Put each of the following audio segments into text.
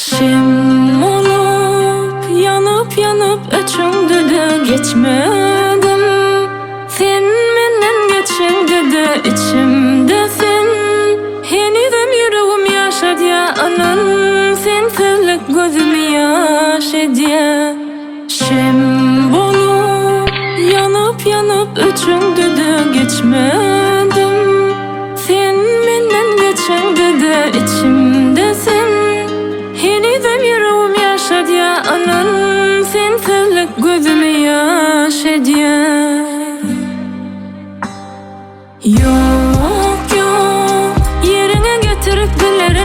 Şimdi olup yanıp yanıp içimde de geçmedim. Filminin geçinde de içimde fin. Yeniden yüreğim yaşadı ya anın. Fin Fırlık gözüm yaşadı ya. Şimdi olup yanıp yanıp içimde de geçmedim. Filminin geçinde de içimde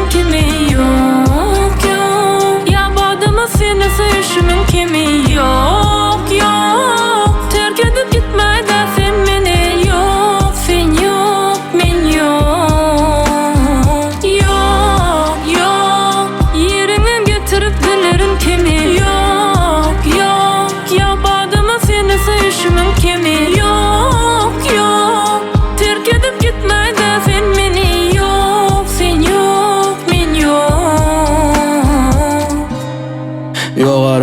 dilerin kimi Yok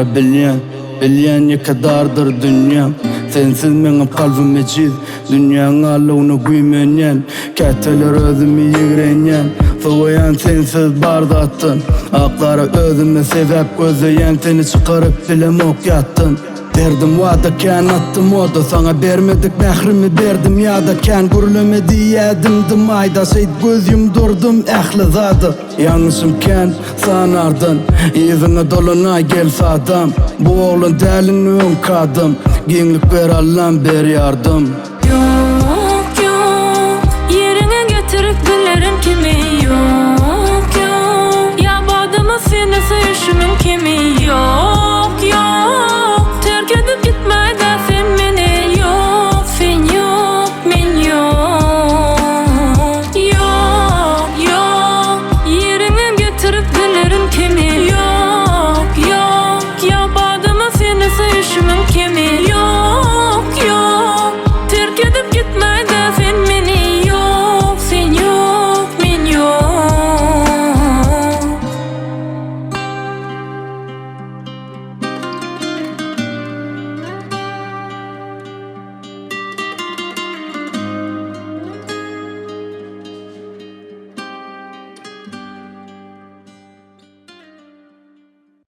Yoğarı bilyen, bilyen ne kadardır dünyam. Sensiz menin kalbim eciz Dünyanın alığını güymenyen Ketteler özümü yigrenyen Soğuyan sensiz bardattın. Akları özüme sebep gözleyen Seni çıkarıp bilem ok yattın Derdim vada ken attım o da sana Bermedik mehrimi berdim ya da ken Gürlemedi yedim dım ayda Seyit gözüm durdum. Ehli zadı Yanlışım ken sanardın. İzine doluna gel sadam. Bu oğlun delini ön kadım Genlik ver Allah'ım ber yardım. Yok yok. Yerine getirip dilerin kimi? Yok yok. Ya badımı seni sevişimin kimi